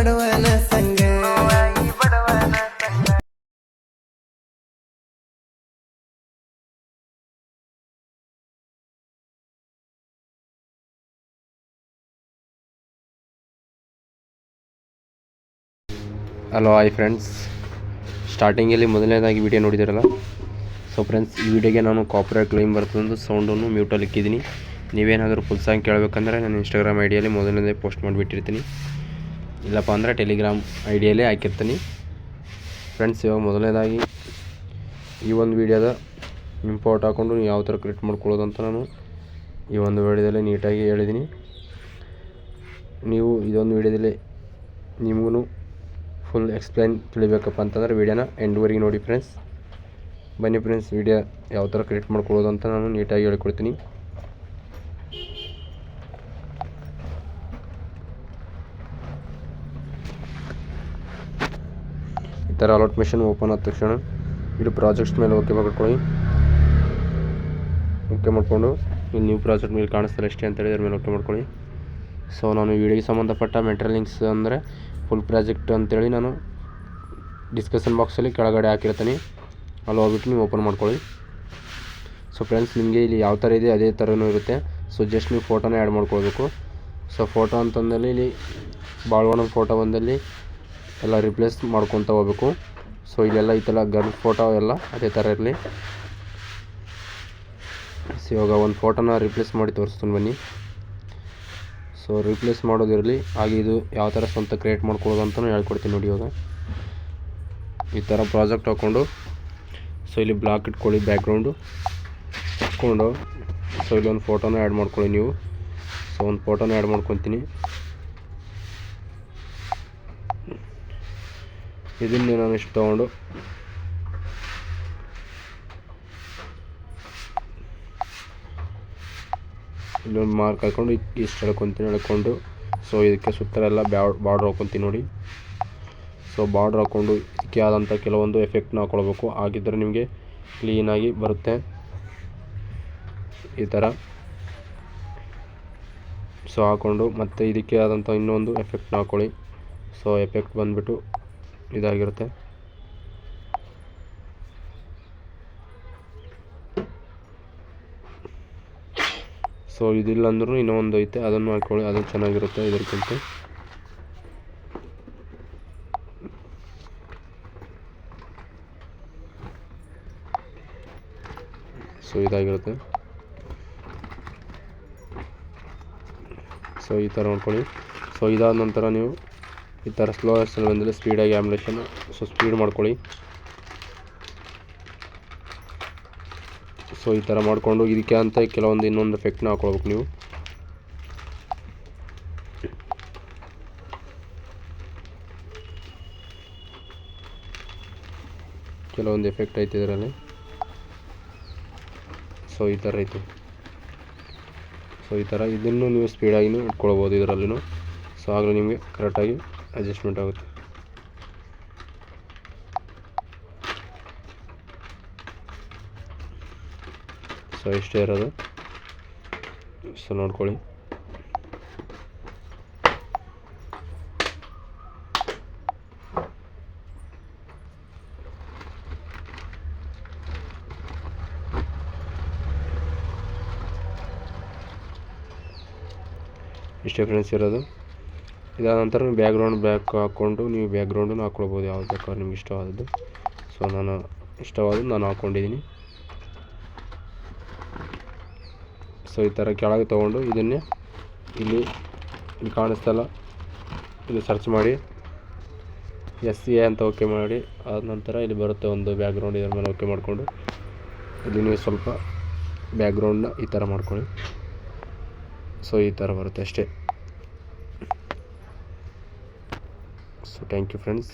ಬಡವನ hello hi friends ಸ್ಟಾರ್ಟಿಂಗಲ್ಲಿ ಮೊದಲನೇದಾಗಿ ವಿಡಿಯೋ ನೋಡಿದಿರಲ್ಲ? ಸೊ ಫ್ರೆಂಡ್ಸ್ ಈ ವಿಡಿಯೋಗೆ ನಾನು ಕಾಪರೇಟ್ ಕ್ಲೈಮ್ ಬರ್ತದಂದು ಸೌಂಡನ್ನು ಮ್ಯೂಟಲ್ಲಿ ಇಕ್ಕಿದ್ದೀನಿ. ನೀವೇನಾದರೂ ಫುಲ್ ಸಾಂಗ್ ಕೇಳಬೇಕಂದ್ರೆ ನಾನು ಇನ್ಸ್ಟಾಗ್ರಾಮ್ ಐಡಿಯಲ್ಲಿ ಮೊದಲನೇದೇ ಪೋಸ್ಟ್ ಮಾಡಿಬಿಟ್ಟಿರ್ತೀನಿ. ಇಲ್ಲಪ್ಪ ಅಂದರೆ ಟೆಲಿಗ್ರಾಮ್ ಐಡಿಯಲ್ಲೇ ಹಾಕಿರ್ತೀನಿ. ಫ್ರೆಂಡ್ಸ್ ಇವಾಗ ಮೊದಲನೇದಾಗಿ ಈ ಒಂದು ವಿಡಿಯೋದ ಇಂಪೋರ್ಟ್ ಹಾಕ್ಕೊಂಡು ನೀವು ಯಾವ ಥರ ಕ್ರಿಯೇಟ್ ಮಾಡ್ಕೊಳ್ಳೋದು ಅಂತ ನಾನು ಈ ಒಂದು ವೀಡಿಯೋದಲ್ಲಿ ನೀಟಾಗಿ ಹೇಳಿದ್ದೀನಿ ನೀವು ಇದೊಂದು ವಿಡಿಯೋದಲ್ಲಿ ನಿಮಗೂ ಫುಲ್ ಎಕ್ಸ್ಪ್ಲೈನ್ ತಿಳಿಬೇಕಪ್ಪ ಅಂತಂದರೆ ವೀಡಿಯೋನ ಎಂಡ್ವರೆಗೆ ನೋಡಿ ಫ್ರೆಂಡ್ಸ್ ಬನ್ನಿ ಫ್ರೆಂಡ್ಸ್ ವೀಡಿಯೋ ಯಾವ ಥರ ಕ್ರಿಯೇಟ್ ಮಾಡ್ಕೊಳ್ಳೋದು ಅಂತ ನಾನು ನೀಟಾಗಿ ಹೇಳ್ಕೊಡ್ತೀನಿ. ಥರ ಅಲಾಟ್ ಮಿಷನ್ ಓಪನ್ ಆದ ತಕ್ಷಣ ಇದು ಪ್ರಾಜೆಕ್ಟ್ಸ್ ಮೇಲೆ ಓಕೆ ಮಾಡ್ಕೊಳ್ಳಿ. ಓಕೆ ಮಾಡಿಕೊಂಡು ಇಲ್ಲಿ ನ್ಯೂ ಪ್ರಾಜೆಕ್ಟ್ ಮೇಲೆ ಕಾಣಿಸ್ತಾರೆ ಎಷ್ಟೇ ಅಂತ ಹೇಳಿ ಅದ್ರ ಮೇಲೆ ಓಕೆ ಮಾಡ್ಕೊಳ್ಳಿ. ಸೊ ನಾನು ವಿಡಿಯೋಗೆ ಸಂಬಂಧಪಟ್ಟ ಮೆಟೀರಿಯಲ್ ಲಿಂಕ್ಸ್ ಅಂದರೆ ಫುಲ್ ಪ್ರಾಜೆಕ್ಟ್ ಅಂತೇಳಿ ನಾನು ಡಿಸ್ಕಷನ್ ಬಾಕ್ಸಲ್ಲಿ ಕೆಳಗಡೆ ಹಾಕಿರ್ತೀನಿ. ಅಲ್ಲಿ ಹೋಗ್ಬಿಟ್ಟು ನೀವು ಓಪನ್ ಮಾಡ್ಕೊಳ್ಳಿ. ಸೊ ಫ್ರೆಂಡ್ಸ್ ನಿಮಗೆ ಇಲ್ಲಿ ಯಾವ ಥರ ಇದೆ ಅದೇ ಥರನೂ ಇರುತ್ತೆ. ಸೊ ಜಸ್ಟ್ ನೀವು ಫೋಟೋನ ಆ್ಯಡ್ ಮಾಡ್ಕೊಳ್ಬೇಕು. ಸೊ ಫೋಟೋ ಅಂತಂದಲ್ಲಿ ಇಲ್ಲಿ ಭಾಳ ಫೋಟೋ ಬಂದಲ್ಲಿ ಎಲ್ಲ ರಿಪ್ಲೇಸ್ ಮಾಡ್ಕೊತ ಹೋಗ್ಬೇಕು. ಸೊ ಇಲ್ಲೆಲ್ಲ ಥರ ಗರ್ಲ್ ಫೋಟೋ ಎಲ್ಲ ಅದೇ ಥರ ಇರಲಿ. ಸೊ ಇವಾಗ ಒಂದು ಫೋಟೋನ ರಿಪ್ಲೇಸ್ ಮಾಡಿ ತೋರಿಸ್ತೀನಿ ಬನ್ನಿ. ಸೊ ರಿಪ್ಲೇಸ್ ಮಾಡೋದಿರಲಿ ಹಾಗೆ ಇದು ಯಾವ ಥರ ಸ್ವಂತ ಕ್ರಿಯೇಟ್ ಮಾಡ್ಕೊಳ್ಳೋದು ಅಂತಲೂ ಹೇಳ್ಕೊಡ್ತೀನಿ ನೋಡಿ ಇವಾಗ. ಈ ಥರ ಪ್ರಾಜೆಕ್ಟ್ ಹಾಕ್ಕೊಂಡು ಸೊ ಇಲ್ಲಿ ಬ್ಲಾಕ್ ಇಟ್ಕೊಳ್ಳಿ ಬ್ಯಾಕ್ಗ್ರೌಂಡು ಇಟ್ಕೊಂಡು ಸೊ ಇಲ್ಲಿ ಒಂದು ಫೋಟೋನ ಆ್ಯಡ್ ಮಾಡ್ಕೊಳ್ಳಿ ನೀವು. ಸೊ ಒಂದು ಫೋಟೋನ ಆ್ಯಡ್ ಮಾಡ್ಕೊತೀನಿ. ಇದನ್ನೇ ನಾನು ಇಷ್ಟು ತೊಗೊಂಡು. ಇಲ್ಲೊಂದು ಮಾರ್ಕ್ ಹಾಕ್ಕೊಂಡು ಇಷ್ಟು ಎಳ್ಕೊತೀನಿ ಹೇಳ್ಕೊಂಡು. ಸೊ ಇದಕ್ಕೆ ಸುತ್ತಲೆಲ್ಲ ಬಾರ್ಡ್ರ್ ಹಾಕ್ಕೊತೀನಿ ನೋಡಿ. ಸೊ ಬಾರ್ಡ್ರ್ ಹಾಕ್ಕೊಂಡು ಇದಕ್ಕೆ ಆದಂಥ ಕೆಲವೊಂದು ಎಫೆಕ್ಟ್ನ ಹಾಕ್ಕೊಳ್ಬೇಕು ಹಾಗಿದ್ದರೆ ನಿಮಗೆ ಕ್ಲೀನಾಗಿ ಬರುತ್ತೆ. ಈ ಥರ ಸೊ ಹಾಕ್ಕೊಂಡು ಮತ್ತು ಇದಕ್ಕೆ ಆದಂಥ ಇನ್ನೊಂದು ಎಫೆಕ್ಟ್ನ ಹಾಕ್ಕೊಳ್ಳಿ ಸೊ ಎಫೆಕ್ಟ್ ಬಂದುಬಿಟ್ಟು ಇದಾಗಿರುತ್ತೆ. ಸೊ ಇದಿಲ್ಲ ಅಂದ್ರೂ ಇನ್ನೂ ಒಂದು ಐತೆ. ಅದನ್ನು ಹಾಕ್ಕೊಳ್ಳಿ ಅದು ಚೆನ್ನಾಗಿರುತ್ತೆ ಇದಕ್ಕಿಂತ ಸೊ ಇದಾಗಿರುತ್ತೆ. ಸೊ ಈ ಥರ ಮಾಡ್ಕೊಳ್ಳಿ ಸೊ ಇದಾದ ನಂತರ ನೀವು ಈ ಥರ ಸ್ಲೋ ಎಸ್ಸಲ್ಲಿ ಬಂದರೆ ಸ್ಪೀಡಾಗಿ ಆ್ಯಮ್ಲೇಷನ್ ಸೊ ಸ್ಪೀಡ್ ಮಾಡ್ಕೊಳ್ಳಿ. ಸೊ ಈ ಥರ ಮಾಡಿಕೊಂಡು ಇದಕ್ಕೆ ಅಂತ ಕೆಲವೊಂದು ಇನ್ನೊಂದು ಎಫೆಕ್ಟ್ನ ಹಾಕ್ಕೊಳ್ಬೇಕು ನೀವು. ಕೆಲವೊಂದು ಎಫೆಕ್ಟ್ ಐತೆ ಇದರಲ್ಲಿ. ಸೊ ಈ ಥರ ಐತೆ. ಸೊ ಈ ಥರ ಇದನ್ನು ನೀವು ಸ್ಪೀಡಾಗಿನೂ ಇಟ್ಕೊಳ್ಬೋದು ಇದರಲ್ಲಿನೂ. ಸೊ ಆಗಲೂ ನಿಮಗೆ ಕರೆಕ್ಟಾಗಿ ಅಡ್ಜಸ್ಟ್ಮೆಂಟ್ ಆಗುತ್ತೆ ಸೊ ಇಷ್ಟೇ ಇರೋದು. ಸೊ ನೋಡ್ಕೊಳ್ಳಿ. ಇಷ್ಟೇ ಫ್ರೆಂಡ್ಸ್ ಇರೋದು. ಇದಾದ ನಂತರ ನೀವು ಬ್ಯಾಕ್ ಹಾಕ್ಕೊಂಡು ನೀವು ಬ್ಯಾಕ್ಗ್ರೌಂಡನ್ನು ಹಾಕ್ಕೊಳ್ಬೋದು, ಯಾವ್ದು ಬೇಕಾದ್ರೂ ನಿಮ್ಗೆ ಇಷ್ಟವಾದದ್ದು. ಸೊ ನಾನು ಇಷ್ಟವಾದದ್ದು ನಾನು ಹಾಕ್ಕೊಂಡಿದ್ದೀನಿ. ಸೊ ಈ ಥರ ಕೆಳಗೆ ತೊಗೊಂಡು ಇದನ್ನೇ ಇಲ್ಲಿ ಇಲ್ಲಿ ಕಾಣಿಸ್ತಲ್ಲ ಇಲ್ಲಿ. ಸರ್ಚ್ ಮಾಡಿ. ಎಸ್ ಸಿ ಎ ಅಂತ ಓಕೆ ಮಾಡಿ. ಆದ ನಂತರ ಇಲ್ಲಿ ಬರುತ್ತೆ ಒಂದು ಬ್ಯಾಕ್ಗ್ರೌಂಡ್ ಇದ್ರ ಮೇಲೆ ಓಕೆ ಮಾಡಿಕೊಂಡು. ಇಲ್ಲಿ ನೀವು ಸ್ವಲ್ಪ ಬ್ಯಾಕ್ಗ್ರೌಂಡನ್ನ ಈ ಥರ ಮಾಡ್ಕೊಳ್ಳಿ. ಸೊ ಈ ಥರ ಬರುತ್ತೆ ಅಷ್ಟೇ. So thank you friends